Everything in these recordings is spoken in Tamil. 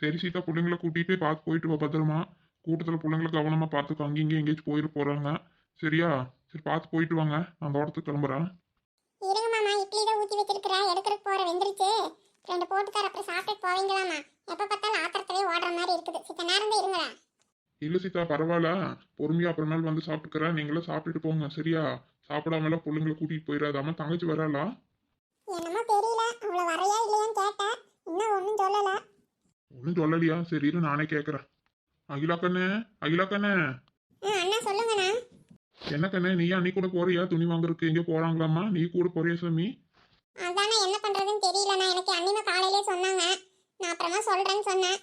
சரி சீதா பிள்ளைங்கள கூட்டிட்டு பார்த்து போயிட்டு வா பத்திரமா. கூட்டத்தில் பிள்ளைங்கள கவனமாக பார்த்துக்கோ. அங்கேயும் இங்கேயும் எங்கேயாச்சும் போயிட போகிறாங்க சரியா? சரி பார்த்து போயிட்டு வாங்க. நான் தோட்டத்துக்கு கிளம்புறேன். இருங்க மாமா இட்லி தான் ஊற்றி வச்சிருக்கிறேன். எடுக்கிறதுக்கு போகிற வெந்துருச்சு. ரெண்டு போட்டு தர அப்புறம் சாப்பிட்டு போவீங்களாமா? எப்போ பார்த்தாலும் ஆத்திரத்திலே ஓடுற மாதிரி இருக்குது. சித்த நேரம் தான் இருங்களா இல்லை சீதா பரவாயில்ல. பொறுமையாக அப்புறமேல் வந்து சாப்பிட்டுக்கிறேன். நீங்களும் சாப்பிட்டுட்டு போங்க. சரியா? சாப்பிடாமலாம் பிள்ளைங்கள கூட்டிகிட்டு போயிடாதாம தங்கச்சி வராளா? என்னமோ தெரியல. அவளை வரையா இல்லையான்னு கேட்டேன் இன்னும் ஒன்றும் சொல்லலை. ஒன்றும் சொல்லலையா? சரி இரு நானே கேட்குறேன் அகிலா கண்ணு அகிலா கண்ணு. அண்ணா சொல்லுங்கண்ணா என்ன கண்ணு நீயா நீ கூட போறியா? துணி வாங்குறதுக்கு எங்கே போகிறாங்களாம்மா நீ கூட போறியா சாமி? அதானே என்ன பண்ணுறதுன்னு தெரியலண்ணா. எனக்கு அண்ணிமா காலையிலே சொன்னாங்க. நான் அப்புறமா சொல்கிறேன்னு சொன்னேன்.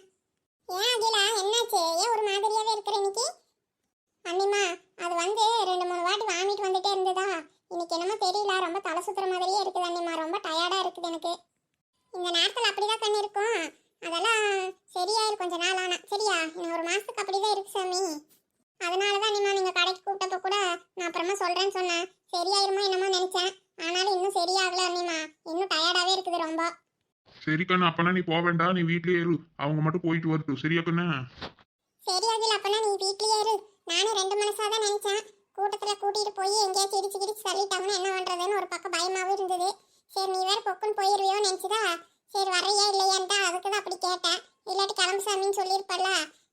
ஏன் அகிலா என்னாச்சு? ஏன் ஒரு மாதிரியாவே இருக்கிற இன்னைக்கு? அண்ணிமா அது வந்து ரெண்டு மூணு வாட்டி வாமிட்டு வந்துட்டே இருந்ததா? இன்னைக்கு என்னமோ தெரியல ரொம்ப தலை சுத்துற மாதிரியே இருக்குது அண்ணிமா ரொம்ப டயர்டாக இருக்குது எனக்கு. இந்த நேரத்தில் அப்படிதான் கண்ணு இருக்கும் அதெல்லாம் சரியாயிரும் கொஞ்ச நாள் ஆனால் சரியா? இன்னும் ஒரு அப்படி தான் இருக்கு சாமி. அதனால தான் அண்ணிமா நீங்கள் கடைக்கு கூப்பிட்டப்ப கூட நான் அப்புறமா சொல்கிறேன்னு சொன்னேன். சரியாயிருமோ என்னமோ நினச்சேன். ஆனாலும் இன்னும் சரியாகல அண்ணிமா இன்னும் டயர்டாகவே இருக்குது ரொம்ப. சரி கண்ணு அப்பனா நீ போக வேண்டாம் நீ வீட்லயே இரு. அவங்க மட்டும் போயிட்டு வரட்டும். சரியா கண்ணு சரி அகில் அப்பனா நீ வீட்லயே இரு நானும் ரெண்டு மனசா தான் நினைச்சேன் கூட்டத்துல கூட்டிட்டு போய் எங்கேயாச்சும் இடிச்சு கிடிச்சு தள்ளிட்டாங்கன்னா என்ன பண்ணுறதுன்னு ஒரு பக்கம் பயமாகவும் இருந்தது. சரி நீ வேறு பொக்குன்னு போயிருவியோன்னு நினச்சிதா சரி வரையா இல்லையான்ட்டா அதுக்கு தான் அப்படி கேட்டேன். இல்லாட்டி கிளம்பு சாமின்னு சொல்லியிருப்பல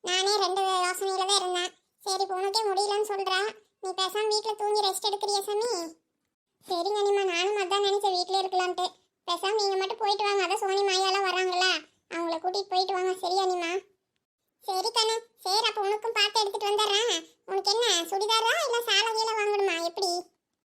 நானே ரெண்டு யோசனையில் தான் இருந்தேன். சரி இப்போ உனக்கே முடியலன்னு சொல்கிறேன் நீ பேசாமல் வீட்டில் தூங்கி ரெஸ்ட் எடுக்கிறியா சாமி? சரிங்க அனிமா நானும் அதான் நினச்சேன் வீட்டில் இருக்கலான்ட்டு. பேசாமல் நீங்கள் மட்டும் போயிட்டு வாங்க அதான் சோனி மாயாலாம் வராங்களா அவங்கள கூட்டிகிட்டு போயிட்டு வாங்க. சரியா நீமா சரி கண்ணு. சரி அப்போ உனக்கும் பார்த்து எடுத்துட்டு வந்துடுறேன். உனக்கு என்ன சுடிதாரா இல்லை சாலை கீழே வாங்கணுமா? எப்படி?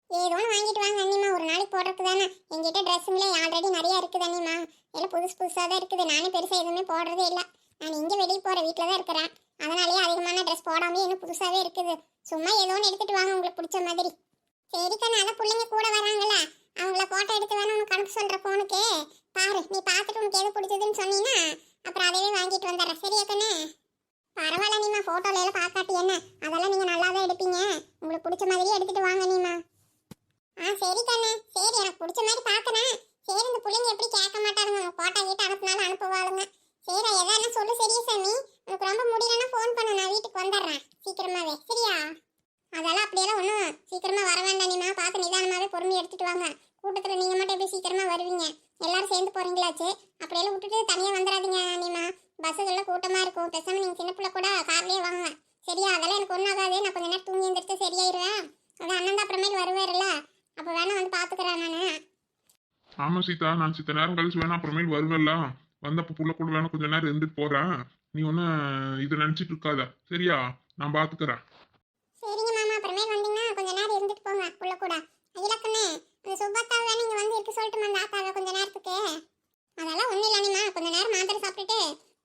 ஏதோ ஒன்று வாங்கிட்டு வாங்க அண்ணிமா ஒரு நாளைக்கு போடுறதுக்கு தானே. எங்கிட்ட ட்ரெஸ்ஸுங்களே ஆல்ரெடி நிறையா இருக்குது அண்ணிமா எல்லாம் புதுசு புதுசாக தான் இருக்குது. நானே பெருசாக எதுவுமே போடுறதே இல்லை. நான் இங்கே வெளியே போகிற வீட்டில் தான் இருக்கிறேன். அதனாலேயே அதிகமான ட்ரெஸ் போடாமலே இன்னும் புதுசாகவே இருக்குது. சும்மா ஏதோ ஒன்று எடுத்துகிட்டு வாங்க உங்களுக்கு பிடிச்ச மாதிரி. சரி கண்ணு அதான் பிள்ளைங்க கூட வராங்கல்ல. அவங்கள ஃபோட்டோ எடுத்து வேணும் உனக்கு அனுப்ப சொல்கிற ஃபோனுக்கு பாரு நீ பார்த்துட்டு உனக்கு எது பிடிச்சதுன்னு சொன்னீங்கன்னா அப்புறம் அதையே வாங்கிட்டு வந்துடுறேன். சரியா கண்ணு? பரவாயில்ல நீமா போட்டோல எல்லாம் பார்க்காட்டி என்ன? அதெல்லாம் நீங்க நல்லா தான் எடுப்பீங்க. உங்களுக்கு பிடிச்ச மாதிரியே எடுத்துட்டு வாங்க நீமா ஆ சரி கண்ணே. சரி எனக்கு பிடிச்ச மாதிரி பார்க்கறேன் சரி இந்த பிள்ளைங்க எப்படி கேட்க மாட்டாருங்க போட்டோ கிட்ட அனுப்புனாலும் அனுப்புவாளுங்க. சரி எதான சொல்லு சரியா சாமி? உனக்கு ரொம்ப முடியலன்னா ஃபோன் பண்ணு. நான் வீட்டுக்கு வந்துடுறேன். சீக்கிரமாவே சரியா அதெல்லாம் அப்படியெல்லாம் ஒன்றும் சீக்கிரமா வர வேண்டாம் நீமா பார்த்து நிதானமாவே பொறுமையை எடுத்துட்டு வாங்க கூட்டத்தில் நீங்க மட்டும் எப்படி சீக்கிரமா வருவீங்க எல்லாரும் சேர்ந்து போறீங்களாச்சு அப்படியெல்லாம் விட்டுட்டு தனியாக வந்துடாதீங்க நீமா பஸ்ஸுகள்லாம் கூட்டமா இருக்கும் பேசாம நீங்க சின்ன பிள்ளை கூட கார்லயே வாங்க சரியா அதெல்லாம் எனக்கு ஒன்றும் ஆகாது நான் கொஞ்ச நேரம் தூங்கி எழுந்திரிச்சு சரியாயிருவேன் அதான் அண்ணன் தான் அப்புறமேல் வருவாருல்ல அப்போ வேணா வந்து பார்த்துக்கிறேன் நான் ஆமா சீதா நான் சித்த நேரம் கழிச்சு வேணா அப்புறமேல் வருவல்ல வந்தப்போ புள்ள கூட வேணா கொஞ்ச நேரம் இருந்துட்டு போறேன். நீ ஒன்றும் இதை நினச்சிட்டு இருக்காத. சரியா? நான் பார்த்துக்கிறேன் சரிங்க மாமா. அப்புறமேல் வந்தீங்கன்னா கொஞ்ச நேரம் இருந்துட்டு போங்க புள்ள கூட. இலக்குன்னு அந்த சுப்பத்தா வேணும் இங்கே வந்து இருக்க சொல்லிட்டு அந்த ஆத்தாவை கொஞ்ச நேரத்துக்கு? அதெல்லாம் ஒன்றும் இல்லை அனிமா கொஞ்ச நேரம் மாத்திரை சாப்பிட்டுட்டு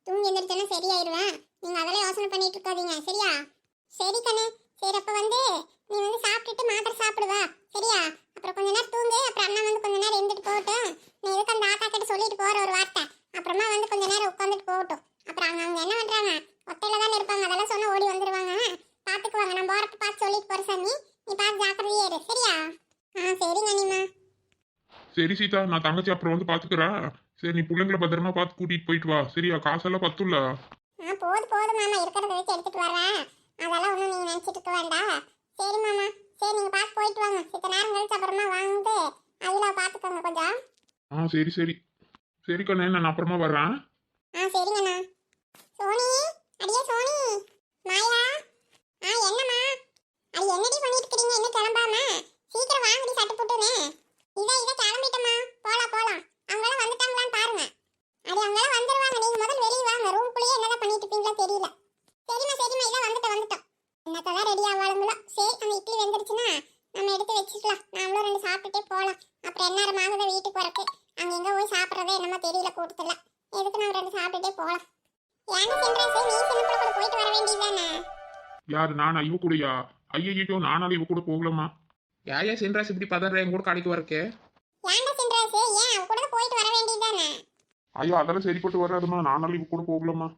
தூங்கி எந்திரிச்சேன்னா சரியாயிருவேன். நீங்கள் அதெல்லாம் யோசனை பண்ணிட்டு இருக்காதீங்க. சரியா? சரி கண்ணு. சரி அப்போ வந்து நீ வந்து சாப்பிட்டுட்டு மாத்திரை சாப்பிடுவா. சரியா? அப்புறம் கொஞ்ச நேரம் தூங்கு அப்புறம் அண்ணா வந்து கொஞ்ச நேரம் இருந்துட்டு போகட்டும். நீ எதுக்கு அந்த ஆத்தா கிட்ட சொல்லிட்டு போற ஒரு வார்த்தை? அப்புறமா வந்து கொஞ்ச நேரம் உட்காந்துட்டு போகட்டும். அப்புறம் அவங்க அவங்க என்ன பண்றாங்க? ஒத்தையில தானே இருப்பாங்க அதெல்லாம் சொன்னா ஓடி வந்துருவாங்க. பாத்துக்குவாங்க நான் போறப்ப பார்த்து சொல்லிட்டு போற சாமி. நீ பார்த்து ஜாக்கிரதையா இரு சரியா? ஆ சரிங்க அனிமா. சரி சீதா நான் தங்கச்சி அப்புறம் வந்து பார்த்துக்கிறேன் சரி நீ பிள்ளைங்கள பத்திரமா பார்த்து கூட்டிட்டு போயிட்டு வா. சரியா? காசெல்லாம் பத்துல்ல ஆ போது போது மாமா. இருக்கிறத வச்சு எடுத்துட்டு வரேன் அதெல்லாம் ஒன்றும் நீங்கள் நினச்சிட்டு இருக்க வேண்டாம். சரி மாமா. சரி நீங்கள் பார்த்து போயிட்டு வாங்க. சித்த நேரம் கழிச்சு அப்புறமா வாங்கிட்டு அதில் பார்த்துக்கோங்க கொஞ்சம். ஆ சரி சரி. சரி கண்ணே நான் அப்புறமா வர்றேன். ஆ சரிங்கண்ணா. சோனி அடியே சோனி. மாயா. ஆ என்னம்மா? யாரு? நானா? இவ கூடயா? ஐயோ நானால இவ கூட போகலாமா யாயா சென்றாஸ் இப்படி பதற என் கூட கடைக்கு வரக்கே. ஐயோ அதெல்லாம் சரிப்பட்டு வராதுமா நானால இவ கூட போகலாமா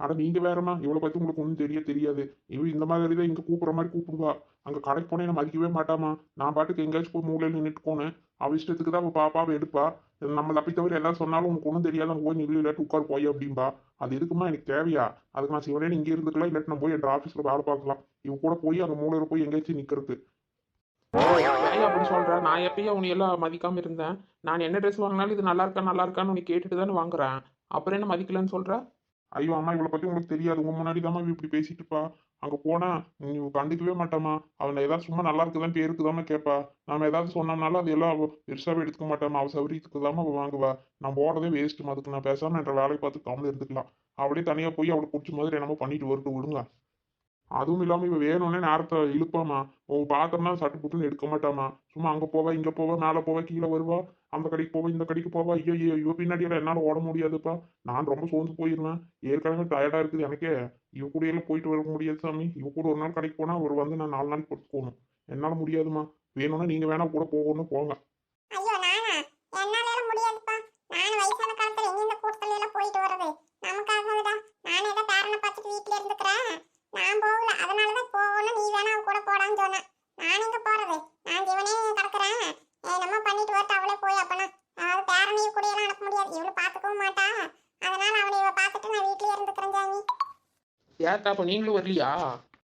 அட நீங்க வேறம்மா. இவளை பத்தி உங்களுக்கு ஒன்றும் தெரிய தெரியாது. இவ இந்த மாதிரி தான் இங்க கூப்பிடுற மாதிரி கூப்பிடுவா. அங்க கடைக்கு போனே என்ன மதிக்கவே மாட்டாமா நான் பாட்டுக்கு எங்கேயாச்சும் போய் மூலையில் நின்றுட்டு போனேன். அவ இஷ்டத்துக்கு தான் அவ பாப்பாவை எடுப்பா. நம்ம தப்பி தவிர எல்லாம் சொன்னாலும் உனக்கு ஒன்றும் தெரியாது அங்கே போய் நில்லு இல்லாட்டி உட்கார் போய் அப்படின்பா அது இருக்குமா எனக்கு தேவையா? அதுக்கு நான் சிவனே இங்கே இருந்துக்கலாம் இல்லாட்டி நான் போய் என் ஆஃபீஸில் வேலை பார்க்கலாம். இவன் கூட போய் அங்கே மூலையில் போய் எங்கேயாச்சும் நிற்கிறது அப்படின்னு அப்படி நான் எப்பயும் உன்னை எல்லாம் மதிக்காம இருந்தேன். நான் என்ன ட்ரெஸ் வாங்கினாலும் இது நல்லா இருக்கா நல்லா இருக்கான்னு உனக்கு கேட்டுட்டு தானே வாங்குறேன். அப்புறம் என்ன மதிக்கலன்னு சொல்ற? ஐயோ அம்மா இவளை பத்தி உங்களுக்கு தெரியாது. உங்க முன்னாடி தான் இப்படி பேசிட்டு இருப்பா அங்க போனா நீ கண்டுக்கவே மாட்டாமா அவனை ஏதாவது சும்மா நல்லா இருக்குதான் பேருக்கு தாமா கேட்பா நாம ஏதாவது சொன்னோம்னாலும் அது எல்லாம் பெருசாவே எடுத்துக்க மாட்டாமா அவ சௌரியத்துக்கு தாமா வாங்குவா. நான் போறதே வேஸ்ட் அதுக்கு நான் பேசாம என்ற வேலையை பார்த்து கவனம் இருந்துக்கலாம். அவளே தனியா போய் அவளுக்கு பிடிச்ச மாதிரி என்னமோ பண்ணிட்டு வரட்டு விடுங்க. அதுவும் இல்லாம இவ வேணும்னே நேரத்தை இழுப்பாமா? உன் பாத்திரம்னா சட்டு புட்டுன்னு எடுக்க மாட்டாமா? சும்மா அங்க போவா இங்க போவா மேல போவா கீழே வருவா அந்த கடைக்கு போவா இந்த கடைக்கு போவா. ஐயோ ஐயோ இவ பின்னாடி என்னால ஓட முடியாதுப்பா. நான் ரொம்ப சோர்ந்து போயிருந்தேன் ஏற்கனவே டயர்டா இருக்குது எனக்கே. இவ கூட எல்லாம் போயிட்டு வர முடியாது சாமி. இவ கூட ஒரு நாள் கடைக்கு போனா அவர் வந்து நான் நாலு நாளைக்கு படுத்துக்கணும். என்னால முடியாதுமா. வேணும்னா நீங்க வேணா கூட போகணும்னு போங்க ஐயோ நானா என்னால எல்லாம் முடியாதுப்பா நானும் வயசான காலத்துல எங்க இந்த கூட்டத்துல எல்லாம் போயிட்டு வர்றது நமக்காகதா நானே ஏதோ பேரனை பார்த்துட்டு வீட்டுல இருந்துக்கிறேன் நான் போகல அதனாலதான் போகணும் நீ வேணா அவ கூட போடான்னு சொன்னேன் நான் எங்க போறது நான் ஜீவனே கிடக்குறேன் நம்ம பண்ணிட்டு வரட்டு அவளே போய் அப்பனா அதாவது பேரனையும் கூட எல்லாம் அனுப்ப முடியாது இவளை பார்த்துக்கவும் மாட்டா அதனால அவனை இவ பார்த்துட்டு நான் வீட்லயே இருந்துக்கிறேன் ஜாமி ஏத்தா அப்ப? நீங்களும் வரலையா?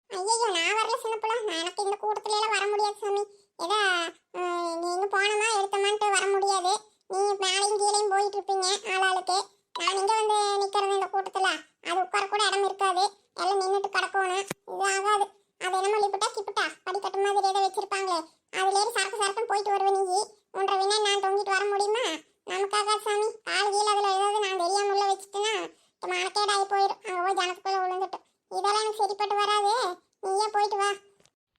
ஐயோ நான் வரல சின்ன பிள்ளை. எனக்கு இந்த கூட்டத்துல எல்லாம் வர முடியாது சாமி. ஏதா நீங்க போனோமா? எடுத்தோமான்ட்டு வர முடியாது. நீ மேலையும் கீழையும் போயிட்டு இருப்பீங்க ஆளாளுக்கு. நான் இங்க வந்து நிக்கிறது இந்த கூட்டத்துல. அது உட்கார கூட இடம் இருக்காது. எல்லாம் நின்றுட்டு கிடக்கணும். இது ஆகாது. அது என்னமோ லிப்பிட்டா கிப்பிட்டா படிக்கட்டு மாதிரி ஏதோ வச்சிருப்பாங்களே. அதுல ஏறி சரக்கு சரக்குன்னு போயிட்டு வருவேன் நீ ஒன்றரை வினா நான் தொங்கிட்டு வர முடியுமா நமக்காக சாமி கால் கீழே அதுல ஏதாவது நான் தெரியாம உள்ள வச்சுட்டேன்னா மனக்கேடாகி போயிடும் அங்க போய் ஜனத்துக்குள்ள விழுந்துட்டு இதெல்லாம் எனக்கு சரிப்பட்டு வராது நீயே போயிட்டு வா ஏங்கத்தா இப்படி சொல்றீங்க அந்த லிஃப்ட்ல யாருக்கு தான் பயந்துட்டு வராம இருக்கிறீங்களாக்கும் அதெல்லாம் நான் கவனமா கூட்டிட்டு போறதா வாங்க வேண்டாம் சின்ன புள்ள அதெல்லாம் எதுக்கு நீயே போய் பார்த்து எடுத்துட்டு வா போ நான் வராட்டி என்ன நான் பாட்டுக்கு ஏதோ வீட்டுல சிவனேன்னு பேரனை பார்த்துட்டு இருக்கிறேன் நீ பார்த்து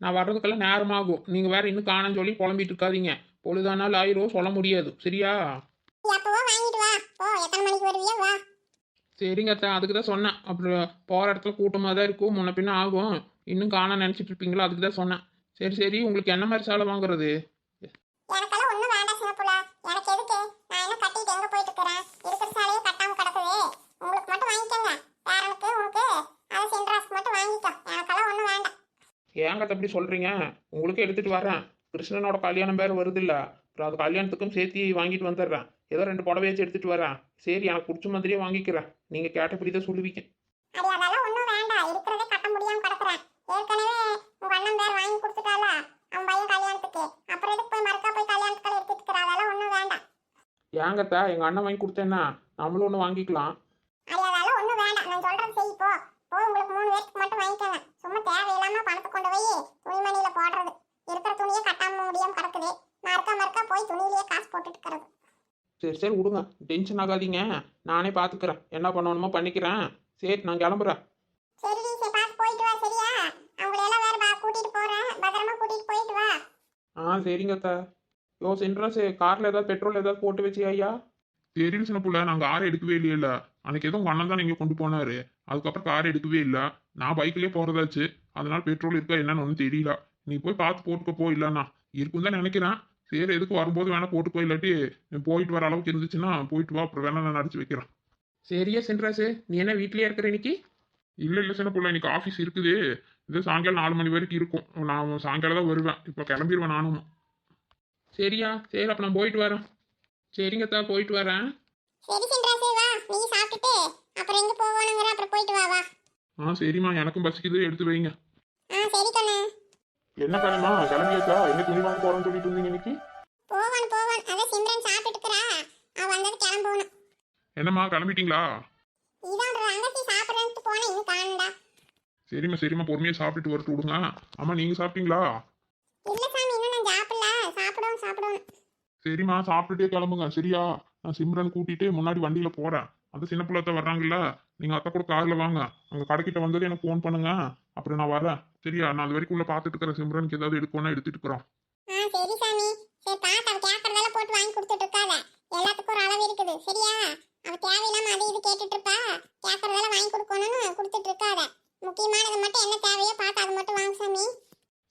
நான் வர்றதுக்கெல்லாம் நேரமாகும். நீங்கள் வேற இன்னும் காணோன்னு சொல்லி புலம்பிட்டு இருக்காதீங்க. பொழுதானாலும் ஆயிரம் சொல்ல முடியாது. சரியா? வா சரிங்கத்தா அதுக்கு தான் சொன்னேன். அப்புறம் போகிற இடத்துல கூட்டமாக தான் இருக்கும். முன்ன பின்ன ஆகும். இன்னும் காண நினச்சிட்டு இருப்பீங்களோ? அதுக்கு தான் சொன்னேன். சரி சரி. உங்களுக்கு என்ன மாதிரி சேலை வாங்குறது எனக்கெல்லாம் ஒண்ணும் வேண்டாம் சின்ன புள்ள எனக்கு எதுக்கு நான் என்ன கட்டிட்டு எங்க போயிட்டு இருக்கிறேன் இருக்கிற சாலையே கட்டாம கிடக்குது உங்களுக்கு மட்டும் வாங்கிக்கோங்க பேரனுக்கு உனக்கு அது சின்ராஸ்க்கு மட்டும் வாங்கிக்கோ எனக்கெல்லாம் ஒண்ணும் வேண்டாம் ஏங்கத்த அப்படி சொல்கிறீங்க உங்களுக்கு எடுத்துகிட்டு வரேன் கிருஷ்ணனோட கல்யாணம் பேர் வருது இல்லை அப்புறம் அது கல்யாணத்துக்கும் சேர்த்து வாங்கிட்டு வந்துடுறேன் ஏதோ ரெண்டு புடவையாச்சும் எடுத்துகிட்டு வரேன் சரி எனக்கு பிடிச்ச மாதிரியே வாங்கிக்கிறேன். நீங்கள் கேட்டபடி தான் சொல்லுவீங்க. ஏங்கத்தா எங்கள் அண்ணன் வாங்கி கொடுத்தேன்னா நம்மளும் ஒன்று வாங்கிக்கலாம். அதெல்லாம் ஒண்ணும் வேண்டாம். நான் சொல்றது செய் போ உங்களுக்கு மூணு பேருக்கு மட்டும் வாங்கிக்கோங்க. சும்மா தேவையில்லாம பணத்தை கொண்டு போய் துணிமணியில போடுறது. இருக்கிற துணியை கட்டாம முடியாம கிடக்குது. மறுக்கா மறுக்கா போய் துணியிலேயே காசு போட்டுட்டு சரி சரி விடுங்க. டென்ஷன் ஆகாதீங்க. நானே பார்த்துக்கிறேன் என்ன பண்ணணுமோ பண்ணிக்கிறேன். சரி நான் கிளம்புறேன். சரி நீ சரி பார்த்து போயிட்டு வா சரியா? அவங்கள எல்லாம் வேற பா கூட்டிட்டு போறேன். பத்திரமா கூட்டிட்டு போயிட்டு வா. ஆ சரிங்கத்தா யோ சென்ட்ராஸ் காரில் ஏதாவது பெட்ரோல் ஏதாவது போட்டு வச்சியா ஐயா? தெரியல சின்ன புள்ள. நாங்க காரை எடுக்கவே இல்லையில அன்னைக்கு ஏதோ உங்க அண்ணன் தான் நீங்க கொண்டு போனாரு. அதுக்கப்புறம் கார் எடுக்கவே இல்லை. நான் பைக்லயே போறதாச்சு அதனால பெட்ரோல் இருக்கா என்னன்னு ஒன்றும் தெரியல. நீ போய் பார்த்து போட்டுக்க போ இல்லைண்ணா இருக்கும் தான் நினைக்கிறேன். சரி எதுக்கு வரும்போது வேணா போட்டுக்கோ இல்லாட்டி போயிட்டு வர அளவுக்கு இருந்துச்சுன்னா போயிட்டு வா அப்புறம் வேணா நான் நடிச்சு வைக்கிறேன். சரியா சென்ட்ராஸ் நீ என்ன வீட்லயே இருக்கிற இன்னைக்கு? இல்ல இல்ல சின்ன புள்ள இன்னைக்கு ஆஃபீஸ் இருக்குது. இது சாயங்காலம் நாலு மணி வரைக்கும் இருக்கும். நான் சாயங்காலம் தான் வருவேன். இப்போ கிளம்பிடுவேன் நானும். சரியா சரி அப்போ நான் போயிட்டு வரேன். சரிங்கத்தா போயிட்டு வரேன். சரி சின்ராசு வா. நீ சாப்பிட்டுட்டு அப்புறம் எங்க போகணுங்கிற அப்புறம் போயிட்டு வா வா. ஆ சரிம்மா. எனக்கும் பசிக்குது எடுத்து வைங்க. ஆ சரி கண்ணு. என்ன கிளம்பா கிளம்பியாச்சா? எங்க துணி வாங்க போறோம்னு சொல்லிட்டு இருந்தீங்க இன்னைக்கு? போவான் போவான். அதான் சிம்ரன் சாப்பிட்டுட்டு இருக்கிறா அவ வந்தது கிளம்பணும் என்னம்மா கிளம்பிட்டீங்களா? இதான் ரங்கசி சாப்பிட்றேன்ட்டு போனேன். இன்னும் காணுண்டா சரிம்மா சரிம்மா. பொறுமையா சாப்பிட்டுட்டு வரட்டு விடுங்க. அம்மா நீங்க சாப்பிட்டீங்களா? இல்ல சாமி இன்னும் நான் சாப்பிடல. சாப்பிடுவோம் சாப்பிடுவோம் சரிம்மா சாப்பிட்டுட்டே கிளம்புங்க. சரியா? நான் சிம்ரன் கூட்டிட்டு முன்னாடி வண்டியில போறேன். அந்த சின்ன பிள்ளை வர்றாங்கல்ல நீங்க அத்தை கூட கார்ல வாங்க. அங்க கடைக்கிட்ட வந்தது எனக்கு ஃபோன் பண்ணுங்க. அப்புறம் நான் வரேன். சரியா? நான் அது வரைக்கும் உள்ள பார்த்துட்டு இருக்கிற சிம்ரனுக்கு ஏதாவது எடுக்கணும்னா எடுத்துட்டு இருக்கிறோம். சரி சாமி. சரி பார்த்து அவ போட்டு வாங்கி கொடுத்துட்டு இருக்காத. எல்லாத்துக்கும் ஒரு அளவு இருக்குது. சரியா? அவ தேவையில்லாம அது இது கேட்டுட்டு இருப்பா. கேட்கறதெல்லாம் வாங்கி கொடுக்கணும்னு கொடுத்துட்டு இருக்காத. முக்கியமானது மட்டும் என்ன தேவையோ பார்த்து அது மட்டும் வாங்க சாமி.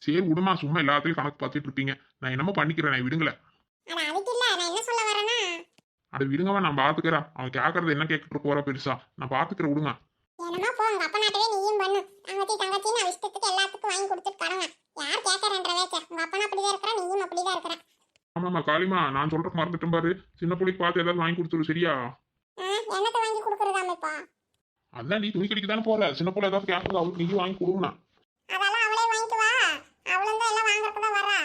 சரி விடுமா. சும்மா எல்லாத்தையும் கணக்கு பார்த்துட்டு இருப்பீங்க. நான் என்னமோ பண்ணிக்கிறேன். நான் விடுங்களேன். ஆனா அதுக்கு இல்ல. நான் என்ன சொல்ல அதை விடுங்கவா நான் பாத்துக்கிறேன். அவன் கேட்கறது என்ன கேட்டுட்டு போறா பெருசா? நான் பாத்துக்கிறேன் விடுங்க. என்னமா போ உங்க அப்பா நாட்டவே நீயும் பண்ணு தங்கச்சி தங்கச்சின்னு அவ இஷ்டத்துக்கு எல்லாத்துக்கும் வாங்கி கொடுத்துட்டு கடங்க யார் கேட்கறன்ற வேச்ச உங்க அப்பா அப்படிதான் இருக்கிறா நீயும் அப்படிதான் இருக்கிற காளிமா நான் சொல்றதுக்கு மறந்துட்டேன் பாரு. சின்ன பிள்ளைக்கு பார்த்து ஏதாவது வாங்கி கொடுத்துரு சரியா? என்னத்தை வாங்கி கொடுக்கறதாமப்பா அதான் நீ துணி கடிக்கு தானே போற. சின்ன பிள்ளை ஏதாவது கேட்கறது அவளுக்கு நீ வாங்கி கொடுங்கண்ணா அதெல்லாம் அவளே வாங்கிட்டு வா அவளும் தான் எல்லாம் வாங்குறதுக்கு தான் வரா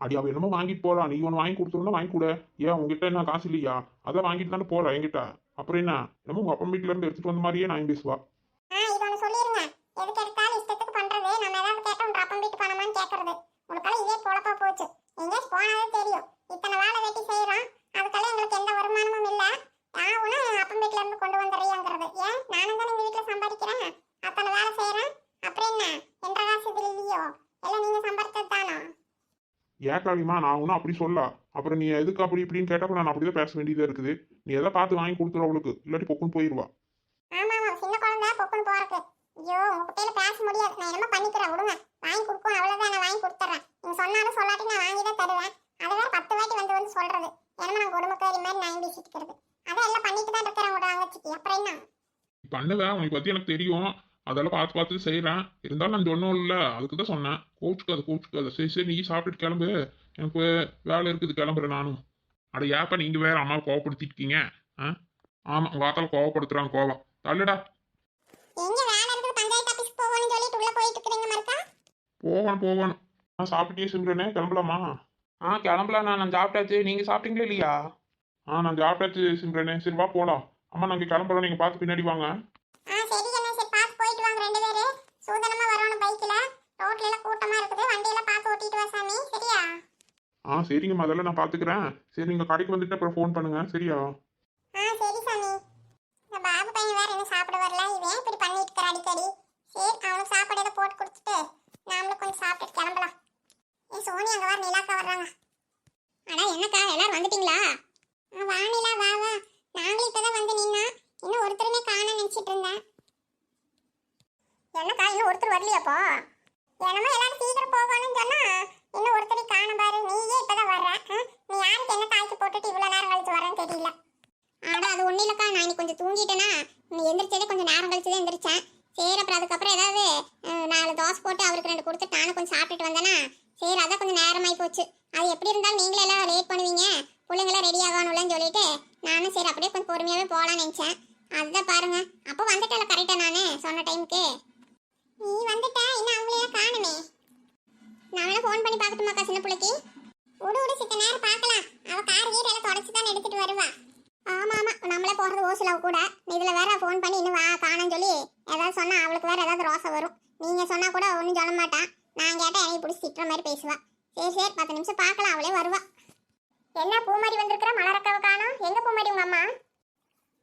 அடி அவள் என்னமோ வாங்கிட்டு போகலாம் நீ ஒன்று வாங்கி கொடுத்துருந்தா வாங்கி கொடு. ஏன் உங்ககிட்ட என்ன காசு இல்லையா? அதான் வாங்கிட்டு தானே போறா என்கிட்ட. அப்புறம் என்ன? என்னமோ உங்கள் அப்பா வீட்டிலேருந்து இருந்து எடுத்துட்டு வந்த மாதிரியே நான் பேசுவா ஆ இது ஒன்று சொல்லிருங்க எதுக்கு எடுத்தாலும் இஷ்டத்துக்கு பண்றது நம்ம ஏதாவது கேட்டா உங்க அப்பன் வீட்டு பணமான்னு கேட்கறது உனக்கெல்லாம் இதே பொழப்பா போச்சு எங்கேயாச்சும் போனாலே தெரியும் இத்தனை வேலை வெட்டி செய்யறோம் அதுக்கெல்லாம் எங்களுக்கு எந்த வருமானமும் இல்ல ஆகுனா எங்க அப்பன் வீட்டுல இருந்து கொண்டு வந்துடுறியாங்கிறது ஏன் நானும் தான் எங்க வீட்டுல சம்பாதிக்கிறேன் அத்தனை வேலை செய்யறேன் அப்புறம் என்ன என்ற காசு இது இல்லையோ எல்லாம் நீங்க சம்பாதிச்சது தானா காளிமா நான் ஒன்றும் அப்படி சொல்ல அப்புறம் நீ எதுக்கு அப்படி இப்படின்னு கேட்டப்ப நான் அப்படிதான் பேச வேண்டியதா இருக்குது. நீ எதை பார்த்து வாங்கி கொடுத்துரு அவளுக்கு. இல்லாட்டி பொக்குன்னு போயிடுவா ஆமா ஆமா சின்ன குழந்தை பொக்குன்னு போறக்கு. ஐயோ உங்ககிட்ட பேச முடியாது. நான் என்னமோ பண்ணிக்கிறேன் விடுங்க. வாங்கி கொடுக்கும் அவ்வளவுதான். நான் வாங்கி கொடுத்துறேன் நீங்க சொன்னாலும் சொல்லாட்டி நான் வாங்கி தான் தருவேன். அதை வேற பத்து வாட்டி வந்து வந்து சொல்றது. என்னமோ நான் குடும்பக்காரி மாதிரி நான் பேசிட்டு இருக்கிறது. அதான் எல்லாம் பண்ணிட்டு தான் இருக்கிறேன் உங்க தங்கச்சிக்கு அப்புறம் என்ன? பண்ணுவேன் உனக்கு பத்தி எனக்கு தெரியும். அதெல்லாம் பார்த்து பார்த்து செய்கிறேன் இருந்தாலும் நான் சொன்னோம்ல அதுக்கு தான் சொன்னேன். கோச்சுக்காத கோச்சுக்காத. சரி சரி நீ சாப்பிட்டுட்டு கிளம்பு. எனக்கு வேலை இருக்குது கிளம்புறேன் நானும். அட ஏப்பா நீங்கள் வேற அம்மா கோவப்படுத்திருக்கீங்க ஆ? ஆமாம் உங்கள் ஆத்தால கோவப்படுத்துறாங்க கோவம் தள்ளுடா. போகணும் போகணும். நான் சாப்பிட்டே சிம்ரனே. கிளம்பலாமா? ஆ கிளம்பலாம் நான் சாப்பிட்டாச்சு. நீங்க சாப்பிட்டீங்களா இல்லையா? ஆ நான் சாப்பிட்டாச்சு சிம்ரனே. சரி வா போகலாம் அம்மா நாங்கள் கிளம்புறோம் நீங்கள் பார்த்து பின்னாடி வாங்க ஆ சரி என்ன சரி பார்த்து போயிட்டு வாங்க ரெண்டு பேரு சூதனமா வரணும் பைக்ல ரோட்ல எல்லாம் கூட்டமா இருக்குது வண்டியெல்லாம் பார்த்து ஓட்டிட்டு வா சாமி சரியா ஆ சரிங்கம்மா அதெல்லாம் நான் பார்த்துக்கிறேன் சரி நீங்கள் கடைக்கு வந்துட்டு அப்புறம் ஃபோன் பண்ணுங்க. சரியா? ஆ சரி சாமி. இந்த பாபு பையன் வேற என்ன சாப்பிட வரல. இவன் இப்படி பண்ணிட்டு இருக்கிற அடிக்கடி? சரி அவனுக்கு சாப்பாடு ஏதோ போட்டு கொடுத்துட்டு நாமளும் கொஞ்சம் சாப்பிட்டுட்டு கிளம்பலாம். ஏ சோனி அங்க வர நிலாக்கா வர்றாங்க. அடா என்னக்கா எல்லாரும் வந்துட்டீங்களா? வா நிலா வா வா. நாங்களும் இப்பதான் வந்து நின்னா இன்னும் ஒருத்தருமே காண நினைச்சிட்டு இருந்தேன். என்னக்கா இன்னும் ஒருத்தர் வரலையாப்பா என்னமோ எல்லாரும் சீக்கிரம் போகணும்னு சொன்னா இன்னும் ஒருத்தரை காண பாரு. நீயே இப்பதான் வர்ற. நீ யாருக்கு என்ன தாய்க்கு போட்டுட்டு இவ்வளவு நேரம் கழிச்சு வரேன்னு தெரியல. ஆனா அது ஒன்றும் இல்லக்கா. நான் இன்னைக்கு கொஞ்சம் தூங்கிட்டேனா நீ எந்திரிச்சதே கொஞ்சம் நேரம் கழிச்சு தான் எந்திரிச்சேன். சரி அப்புறம் அதுக்கப்புறம் ஏதாவது நாலு தோசை போட்டு அவருக்கு ரெண்டு கொடுத்து நானும் கொஞ்சம் சாப்பிட்டுட்டு வந்தேனா சரி அதான் கொஞ்சம் நேரமாகி போச்சு. அது எப்படி இருந்தாலும் நீங்களே எல்லாம் லேட் பண்ணுவீங்க. பிள்ளைங்களாம் ரெடி ஆகணும்லன்னு சொல்லிட்டு நானும் சரி அப்படியே கொஞ்சம் பொறுமையாகவே போகலான்னு நினச்சேன். அதுதான் பாருங்க. அப்போ வந்துட்டல கரெக்டாக நான் சொன்ன டைமுக்கு நீ வந்துட்ட. நான் வேணா ஃபோன் பண்ணி பார்க்கட்டுமாக்கா சின்ன பிள்ளைக்கு? விடு விடு சித்த நேரம் பார்க்கலாம். அவ கார் வீடு எல்லாம் தொடச்சு தான் எடுத்துட்டு வருவா. ஆமா ஆமா. நம்மளே போறது ஓசில கூட. இதுல வேற ஃபோன் பண்ணி இன்னும் வா காணோம்னு சொல்லி ஏதாவது சொன்னா அவளுக்கு வேற ஏதாவது ரோசை வரும். நீங்க சொன்னா கூட ஒன்றும் சொல்ல மாட்டான் நான் கேட்டா என்னை பிடிச்சி திட்டுற மாதிரி பேசுவா. சரி சரி. பத்து நிமிஷம் பார்க்கலாம். அவளே வருவா. என்ன பூமாரி வந்திருக்கிற? மலரக்காவை காணோம். எங்க பூமாரி உங்க அம்மா?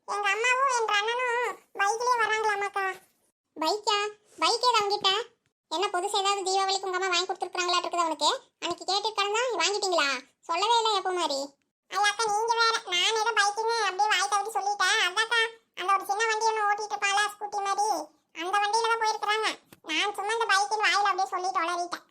எங்க அம்மாவும் என் அண்ணனும் பைக்லயே வராங்களாமாக்கா. பைக்கா பைக் ஏதா என்ன புதுசு ஏதாவது தீபாவளிக்கு உங்க அம்மா வாங்கி கொடுத்துருக்காங்களா இருக்குது அவனுக்கு அன்னைக்கு கேட்டுருக்காங்க வாங்கிட்டீங்களா? சொல்லவே இல்லை எப்போ மாதிரி ஐயாக்கா நீங்க வேற. நான் ஏதோ பைக்குன்னு அப்படியே வாய் தவிர சொல்லிட்டேன். அதாக்கா அந்த ஒரு சின்ன வண்டி ஒன்று ஓட்டிட்டு இருப்பாளா ஸ்கூட்டி மாதிரி. அந்த வண்டியில தான் போயிருக்கிறாங்க. நான் சும்மா இந்த பைக்குன்னு வாயில அப்படியே சொல்லிட்டு வளரிட்டேன்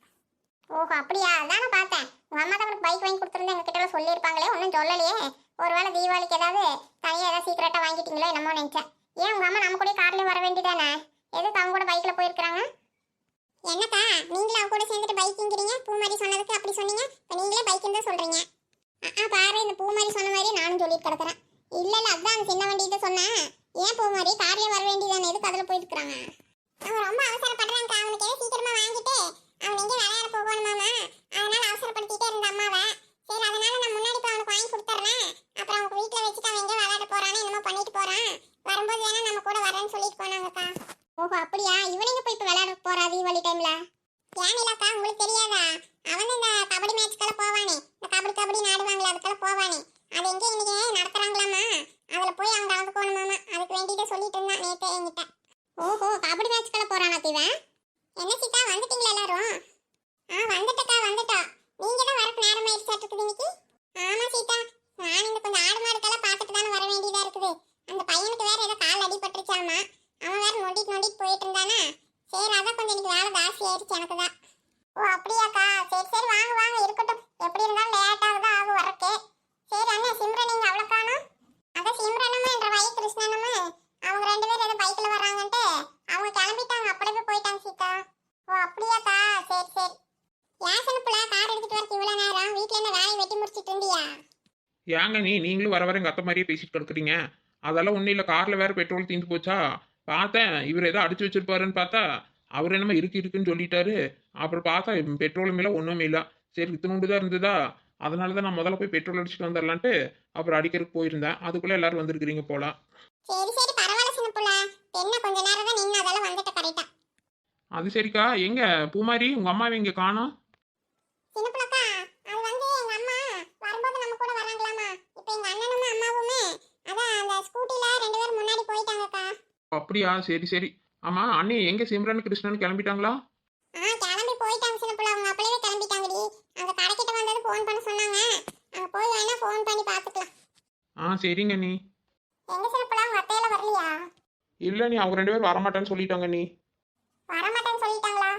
ஓஹோ அப்படியா? அதானே பார்த்தேன். உங்க அம்மா தான் உனக்கு பைக் வாங்கி கொடுத்துருந்தா எங்ககிட்ட சொல்லியிருப்பாங்களே ஒன்றும் சொல்லலையே. ஒருவேளை தீபாவளிக்கு ஏதாவது தனியாக ஏதாவது சீக்கிரட்டாக வாங்கிட்டீங்களோ என்னமோ நினச்சேன். ஏன் உங்க அம்மா நம்ம கூட கார்ல வர வேண்டியதானே? எதுக்கு அவங்க கூட பைக்கில் போயிருக்கிறாங்க? என்னக்கா நீங்களும் அவ கூட சேர்ந்துட்டு பைக்குங்கிறீங்க? பூ மாதிரி சொன்னதுக்கு அப்படி சொன்னீங்க? இப்போ நீங்களே பைக்குன்னு தான் சொல்கிறீங்க ஆ பாரு இந்த பூ மாதிரி சொன்ன மாதிரி நானும் சொல்லிட்டு கிடக்குறேன். இல்லை இல்லை அதான் அந்த சின்ன வண்டி தான் சொன்னேன். ஏன் பூ மாதிரி? கார்ல வர வேண்டியதானே எதுக்கு அதில் போயிட்டு இருக்கிறாங்க அவன் ரொம்ப அவசரப்படுறாங்க அவனுக்கு ஏதோ சீக்கிரமாக வாங்கிட்டு அவன் எங்கே விளையாட போகணுமாமா அதனால அவசரப்படுத்திட்டே இருந்த அம்மாவை சரி அதனால நான் முன்னாடி இப்போ அவனுக்கு வாங்கி கொடுத்துட்றேன். அப்புறம் அவங்க வீட்டில் வச்சுட்டு அவன் எங்கே விளையாட போகிறான்னு என்னமோ பண்ணிட்டு போகிறான் வரும்போது வேணால் நம்ம கூட வரேன்னு சொல்லிட்டு போனாங்கக்கா. ஓஹோ அப்படியா? இவனுங்க போய் இப்போ விளையாட போறா தீபாவளி டைம்ல ஏன் இல்லாக்கா உங்களுக்கு தெரியாதா? அவன் இந்த கபடி மேட்ச்க்கெல்லாம் போவானே. இந்த கபடி கபடி நாடுவாங்களே அதுக்கெல்லாம் போவானே. அது எங்கே இன்னைக்கு நடத்துறாங்களாமா? அதில் போய் அவன் கலந்துக்கணுமாமா? அதுக்கு வேண்டிட்டு சொல்லிட்டு இருந்தான் நேற்று என்கிட்ட. ஓஹோ கபடி மேட்ச்க்கெல்லாம் போறானா தீவன் என்ன சீதா வந்துட்டீங்களா எல்லாரும்? ஆ வந்துட்டக்கா வந்துட்டா நீங்க தான் வரக்கு நேரம் ஆயிடுச்சாட்டு இன்னைக்கு? ஆமா சீதா. நான் இந்த கொஞ்சம் ஆடு மாடுக்கெல்லாம் பார்த்துட்டு தானே வர வேண்டியதா இருக்குது. அந்த பையனுக்கு வேற ஏதோ கால் அடிபட்டுருச்சாமா? அவன் வேற நொண்டிட்டு நொண்டிட்டு போயிட்டு இருந்தானா சரி அதான் கொஞ்சம் இன்னைக்கு வேலை ஜாஸ்தி ஆயிடுச்சு எனக்கு தான் ஓ அப்படியாக்கா? சரி சரி வாங்க வாங்க இருக்கட்டும். எப்படி இருந்தாலும் லேட்டாக தான் ஆகும் வரக்கு சரி அண்ணா சிம்ரன் நீங்கள் அவ்வளோ காணும்? அதான் சிம்ரனம்மா என்ற வை கிருஷ்ணனம்மா அவங்க ரெண்டு பேரும் ஏதோ பைக்கில் வராங்கன்ட்டு அவங்க கிளம்பிட்டாங்க அப்படியே போயிட்டாங்க சீதா. ஓ அப்படியாக்கா? சரி சரி. யாசன புள்ள கார் எடுத்துட்டு வரக்கு இவ்வளோ நேரம்? வீட்டில் என்ன வேலையை வெட்டி முடிச்சிட்டு இருந்தியா? ஏங்க நீ நீங்களும் வர வர எங்கள் அத்தை மாதிரியே பேசிட்டு கிடக்குறீங்க. அதெல்லாம் ஒன்றும் இல்லை காரில் வேறு பெட்ரோல் தீந்து போச்சா? பார்த்தேன். இவர் ஏதோ அடிச்சு வச்சிருப்பாருன்னு பார்த்தா அவர் என்னமோ இருக்கு இருக்குன்னு சொல்லிட்டாரு. அப்புறம் பார்த்தா பெட்ரோலும் இல்லை ஒன்றுமே இல்லை. சரி இத்தனோண்டு தான் இருந்ததா? அதனால தான் நான் முதல்ல போய் பெட்ரோல் அடிச்சுட்டு வந்துடலான்ட்டு அப்புறம் அடிக்கிறதுக்கு போயிருந்தேன். அதுக்குள்ளே எல்லாரும் வந்திருக்கிறீங்க போல. அது சரிக்கா. எங்க பூமாரி உங்கள் அம்மாவை இங்கே காணோம் சின்ன புள்ளக்கா அது வந்து எங்க அம்மா வரும்போது நம்ம கூட வராங்களாமா இப்போ எங்க அண்ணனும் அம்மாவுமே அதான் அந்த ஸ்கூட்டில ரெண்டு பேரும் முன்னாடி போயிட்டாங்கக்கா அப்படியா? சரி சரி. ஆமாம் அண்ணி எங்கே சிம்ரன் கிருஷ்ணன் கிளம்பிட்டாங்களா? ஆ கிளம்பி போயிட்டாங்க சின்ன புள்ள. அவங்க அப்படியே கிளம்பிட்டாங்கடி. அந்த கடைக்கிட்ட வந்தது ஃபோன் பண்ண சொன்னாங்க. அங்க போய் வேணா ஃபோன் பண்ணி பார்த்துக்கலாம். ஆ சரிங்க நீ எங்க சின்ன புள்ள? அவங்க அத்தையில வரலையா? இல்லை நீ அவங்க ரெண்டு பேரும் வரமாட்டேன்னு சொல்லிட்டாங்க நீ வரமாட்டேன்னு சொல்லிட்டாங்களா?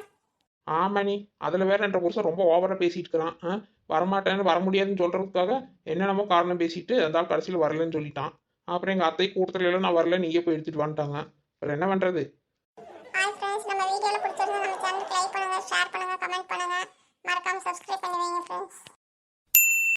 ஆமா நீ அதில் வேற என்ற புருஷன் ரொம்ப ஓவராக பேசிட்டு இருக்கிறான் ஆ வரமாட்டேன்னு வர முடியாதுன்னு சொல்கிறதுக்காக என்னென்னமோ காரணம் பேசிட்டு அந்த ஆள் கடைசியில் வரலன்னு சொல்லிட்டான். அப்புறம் எங்கள் அத்தை கூட்டத்துல எல்லாம் நான் வரல நீயே போய் எடுத்துட்டு வந்துட்டாங்க அப்புறம் என்ன பண்ணுறது